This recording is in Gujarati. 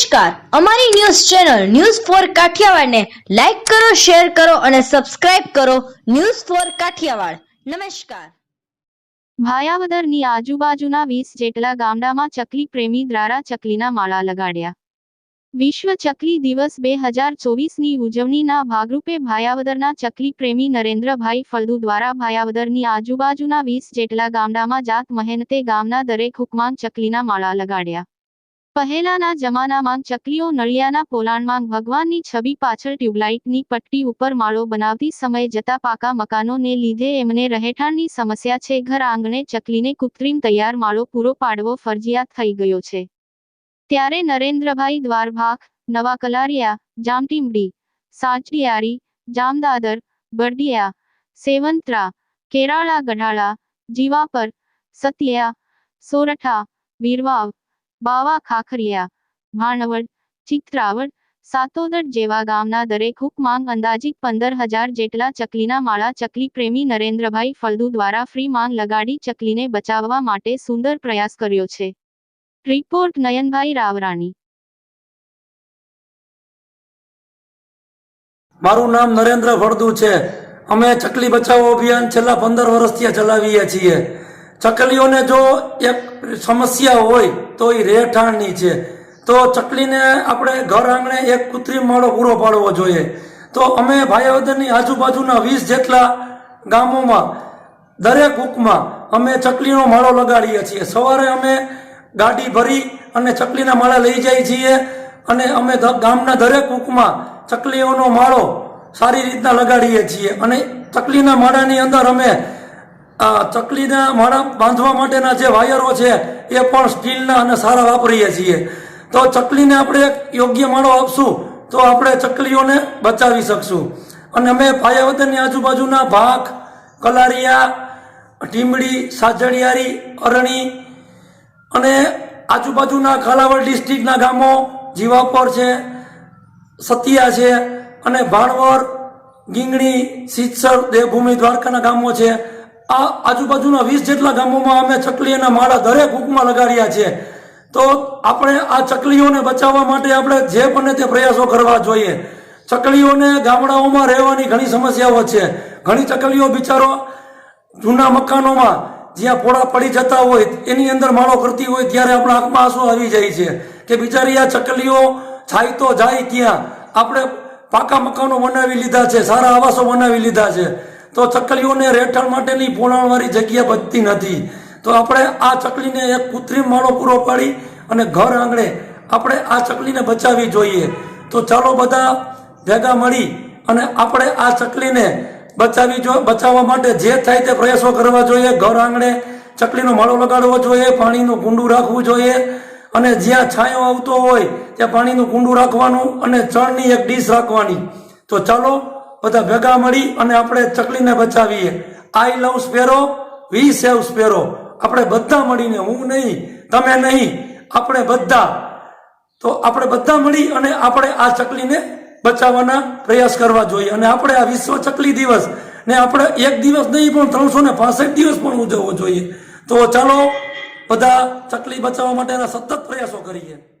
નમસ્કાર. અમારી ન્યૂઝ ચેનલ ન્યૂઝ ફોર કાઠિયાવાડને લાઈક કરો, શેર કરો અને સબસ્ક્રાઇબ કરો ન્યૂઝ ફોર કાઠિયાવાડ. નમસ્કાર. ભાયાવદરની આજુબાજુના વીસ જેટલા ગામડામાં ચકલી પ્રેમી દ્વારા ચકલીના માળા લગાડ્યા. વિશ્વ ચકલી દિવસ બે હજાર ચોવીસની ઉજવણીના ભાગરૂપે ભાયાવદરના ચકલી પ્રેમી નરેન્દ્રભાઈ ફળદુ દ્વારા ભાયાવદરની આજુબાજુના વીસ જેટલા ગામડામાં જાત મહેનતે ગામના દરેક હુકમાન ચકલીના માળા લગાડ્યા. પહેલાના જમાનામાં ચકલીઓ નળિયાના પોલાણમાં ભગવાનની છબી પાછળ ટ્યુબલાઇટની પટ્ટી ઉપર માળો બનાવતી સમય જતા પાકા મકાનોને લીધે એમને રહેઠાણની સમસ્યા છે. ઘર આંગણે ચકલીને કૃત્રિમ તૈયાર માળો પૂરો પાડવો ફરજિયાત થઈ ગયો છે. ત્યારે નરેન્દ્રભાઈ દ્વારભાખ નવા કલારિયા જામટીમડી, સાચડિયારી, જામદાદર, બરડિયા, સેવંત્રા, કેરાળા ગઢાળા, જીવાપર, સતિયા, સોરઠા, વીરવાવ બાવા ખાખરિયા, ભાણવડ, ચિત્રાવડ, સાતોદર જેવા ગામના દરેક હુકમાંગ અંદાજિત પંદર હજાર જેટલા ચકલીના માળા ચકલી પ્રેમી નરેન્દ્રભાઈ ફળદુ દ્વારા ફ્રી માંગ લગાડી ચકલીને બચાવવા માટે સુંદર પ્રયાસ કર્યો છે. રિપોર્ટ નયનભાઈ રાવરાણી. મારું નામ નરેન્દ્ર ફળદુ છે. અમે ચકલી બચાવો અભિયાન છેલ્લા પંદર વર્ષથી ચલાવીએ છીએ. ચકલીઓને જો એક સમસ્યા હોય તો એ રહેઠાણની છે. તો ચકલીને આપણે ઘર આંગણે એક કૃત્રિમ માળો પૂરો પાડવો જોઈએ. તો અમે ભાયાવદરની આજુબાજુના વીસ જેટલા ગામોમાં, દરેક હુકમાં અમે ચકલીનો માળો લગાડીએ છીએ. સવારે અમે ગાડી ભરી અને ચકલીના માળા લઈ જઈએ છીએ અને અમે ગામના દરેક હુકમાં ચકલીઓનો માળો સારી રીતના લગાડીએ છીએ. અને ચકલીના માળાની અંદર અમે ચકલીના માળા બાંધવા માટેના જે વાયરો છે, એ પણ સ્ટીલના અને સારા વાપરીએ છીએ. તો ચકલીને આપણે યોગ્ય માળો આપશું, તો આપણે ચકલીઓને બચાવી શકશું. અને અમે પાયાવતનની આજુબાજુના ભાગ કલારિયા, ટીમડી, સાજણિયારી, અરણી અને આજુબાજુના કાલાવડ ડિસ્ટ્રિક્ટના ગામો, જીવાપર છે, સતિયા છે અને ભાણવર ગીંગણી, સિત્સર, દેવભૂમિ દ્વારકાના ગામો છે. આ આજુબાજુના વીસ જેટલા ગામોમાં અમે ચકલીના માળા દરેક હુકમાં લગાડ્યા છે. તો આપણે આ ચકલીઓને બચાવવા માટે આપણે જે બને તે પ્રયાસો કરવા જોઈએ. ચકલીઓને ગામડાઓમાં રહેવાની ઘણી સમસ્યાઓ છે. ઘણી ચકલીઓ બિચારો જૂના મકાનોમાં જ્યાં પોળા પડી જતા હોય, એની અંદર માળો કરતી હોય, ત્યારે આપણા આંખમાં આંસુ આવી જાય છે કે બિચારી આ ચકલીઓ જાય તો જાય ક્યાં? આપણે પાકા મકાનો બનાવી લીધા છે, સારા આવાસો બનાવી લીધા છે. તો ચકલીઓને રહેઠાણ માટેની પોલાણવાળી જગ્યા બચતી નથી. તો આપણે આ ચકલીને એક કૃત્રિમ માળો પૂરો પાડી અને ઘર આંગણે આપણે આ ચકલીને બચાવવી જોઈએ. તો ચાલો બધા ભેગા મળી અને આપણે આ ચકલીને બચાવી જો, બચાવવા માટે જે થાય તે પ્રયાસો કરવા જોઈએ. ઘર આંગણે ચકલીનો માળો લગાડવો જોઈએ, પાણીનું કુંડું રાખવું જોઈએ અને જ્યાં છાંયો આવતો હોય ત્યાં પાણીનું કુંડું રાખવાનું અને ચણની એક ડીશ રાખવાની. તો ચાલો બધા ભેગા મળી અને આપણે ચકલીને બચાવીએ. આઈ લવ સ્પેરો વી સેવ સ્પેરો આપણે બધા મળીને, હું નહીં, તમે નહીં, આપણે બધા. તો આપણે બધા મળી અને આપણે આ ચકલીને બચાવવાના પ્રયાસ કરવા જોઈએ. અને આપણે આ વિશ્વ ચકલી દિવસ ને આપણે એક દિવસ નહીં, પણ ત્રણસો ને પાસઠ દિવસ પણ ઉજવવો જોઈએ. તો ચાલો, બધા ચકલી બચાવવા માટેના સતત પ્રયાસો કરીએ.